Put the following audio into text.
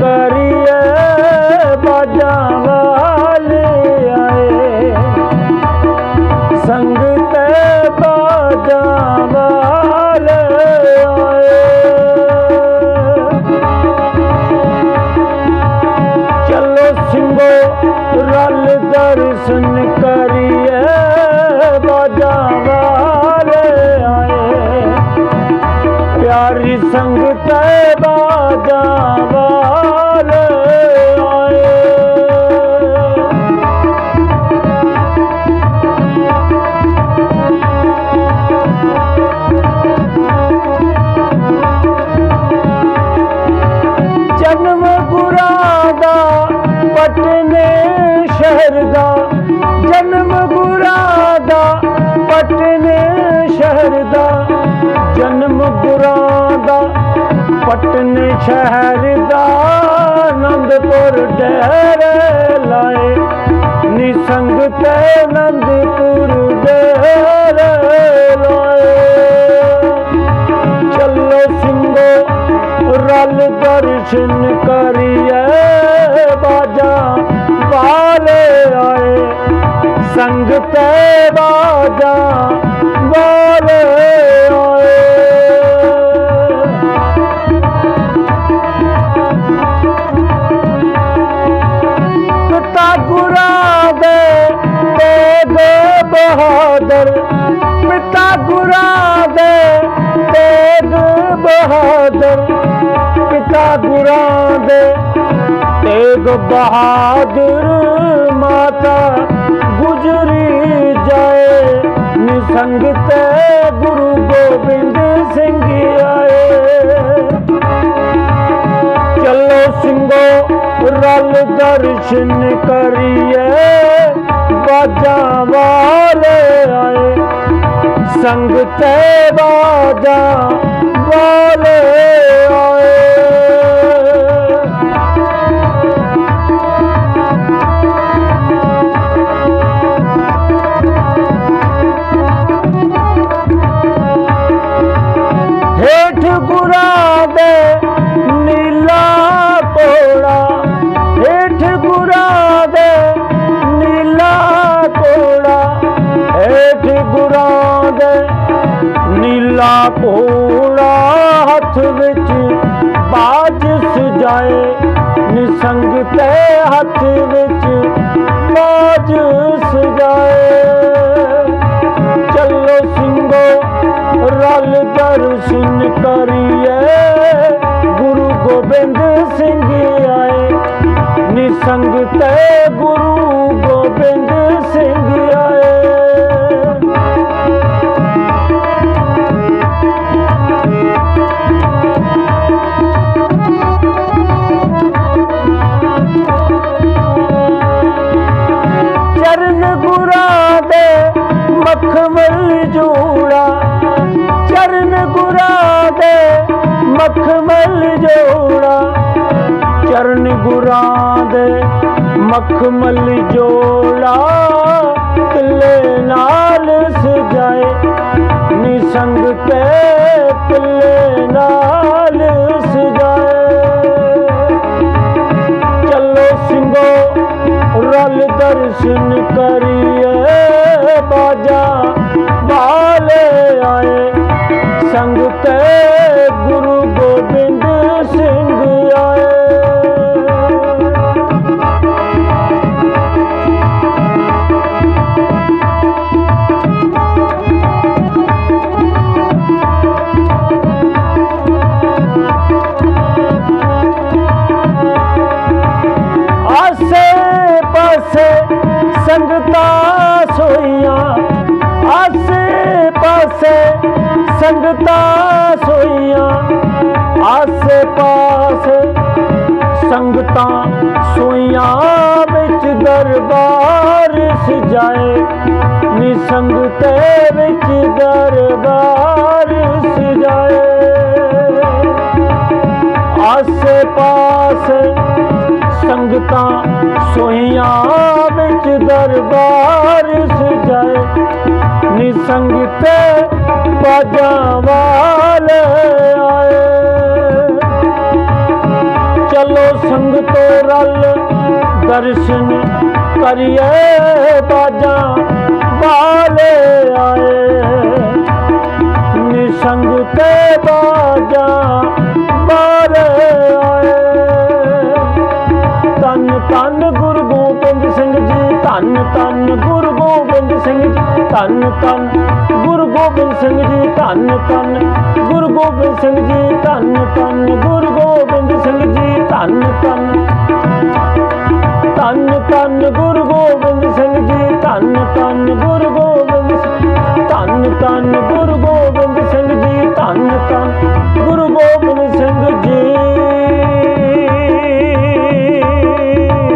ਦਰਸ਼ਨ ਕਰੀਏ ਬਾਜਾਂ ਵਾਲੇ ਆਏ। ਸੰਗ ਬਾਜਾਂ ਵਾਲੇ ਆਏ। ਚਲੋ ਸਿੰਘੋ, ਰਲ ਦਰਸ਼ਨ ਕਰੀਏ, ਬਾਜਾਂ ਵਾਲੇ ਆਏ। ਪਿਆਰੀ ਸੰਗਤ ਪਟਨੇ ਸ਼ਹਿਰ ਦਾ, ਜਨਮ ਗੁਰਾਂ ਦਾ ਪਟਨੇ ਸ਼ਹਿਰ ਦਾ, ਜਨਮ ਗੁਰਾਂ ਦਾ ਪਟਨੇ ਸ਼ਹਿਰ ਦਾ, ਆਨੰਦਪੁਰ ਡੇਰੇ ਲਾਏ। ਨਿਸੰਗ ਤੇ ਆਨੰਦਪੁਰ ਡੇਰੇ ਲਾਏ। ਚੱਲੋ ਸਿੰਘੋ, ਰਲ ਦਰਸ਼ਨ ਸੰਗ ਬਾਜਾ ਵਾਲੇ ਆਏ। ਪਿਤਾ ਗੁਰਾਂ ਦੇ ਤੇਗ ਬਹਾਦਰ ਪਿਤਾ ਗੁਰਾ ਦੇ ਤੇਗ ਬਹਾਦਰ ਪਿਤਾ ਗੁਰਾਂ ਦੇ ਤੇਗ ਬਹਾਦਰ ਮਾਤਾ ਸੰਗਤ ਗੁਰੂ ਗੋਬਿੰਦ ਸਿੰਘ ਆਏ। ਚੱਲੋ ਸਿੰਘੋ, ਰਲ ਦਰਸ਼ਨ ਕਰੀਏ। ਬਾਜਾਂ ਵਾਲੇ ਆਏ। ਸੰਗਤ ਤੇ ਬਾਜਾਂ ਵਾਲੇ ਆਏ। ਨੀਲਾ ਕੋੜਾ ਹੱਥ ਵਿੱਚ ਬਾਜ ਸਜਾਏ ਨਿਸੰਗ ਤੇ ਹੱਥ ਵਿੱਚ ਬਾਜ ਗੁਰਾਂ ਦੇ ਮਖਮਲ ਜੋਲਾ ਕਿਲੇ ਨਾਲ ਸਜਾਏ ਨਿਸੰਗ ਤੇ ਸੰਗਤਾਂ ਸੋਈਆਂ ਆਸੇ ਪਾਸੇ ਸੰਗਤਾਂ ਸੋਈਆਂ। ਆਸੇ ਪਾਸੇ ਸੰਗਤਾਂ ਸੋਈਆਂ। ਵਿੱਚ ਦਰਬਾਰ ਸਜਾਏ। ਨਿਸੰਗ ਤੇ ਵਿੱਚ ਦਰਬਾਰ ਸਜਾਏ। ਆਸੇ ਪਾਸੇ ਸੰਗਤਾਂ ਸੋਈਆਂ। ਵਿੱਚ ਦਰਬਾਰ ਸਜਾਏ, ਨਿਸੰਗ ਤੇ ਬਾਜਾਂ ਵਾਲੇ ਆਏ। ਚਲ ਸੰਗ ਰਲ ਦਰਸ਼ਨ ਕਰੀਏ, ਬਾਜਾਂ ਵਾਲੇ ਆਏ। ਨਿਸੰਗ ਤੇ ਬਾਜਾਂ ਵਾਲੇ ਧੰਨ ਗੁਰੂ ਗੋਬਿੰਦ ਸਿੰਘ ਜੀ, ਧੰਨ ਧੰਨ ਗੁਰੂ ਗੋਬਿੰਦ ਸਿੰਘ ਜੀ, ਧੰਨ ਧੰਨ ਗੁਰੂ ਗੋਬਿੰਦ ਸਿੰਘ ਜੀ, ਧੰਨ ਧੰਨ ਗੁਰੂ ਗੋਬਿੰਦ ਸਿੰਘ ਜੀ, ਧੰਨ ਧੰਨ ਧੰਨ ਧੰਨ ਗੁਰੂ ਗੋਬਿੰਦ ਸਿੰਘ ਜੀ, ਧੰਨ ਧੰਨ ਗੁਰੂ ਗੋਬਿੰਦ ਸਿੰਘ ਧੰਨ ਧੰਨ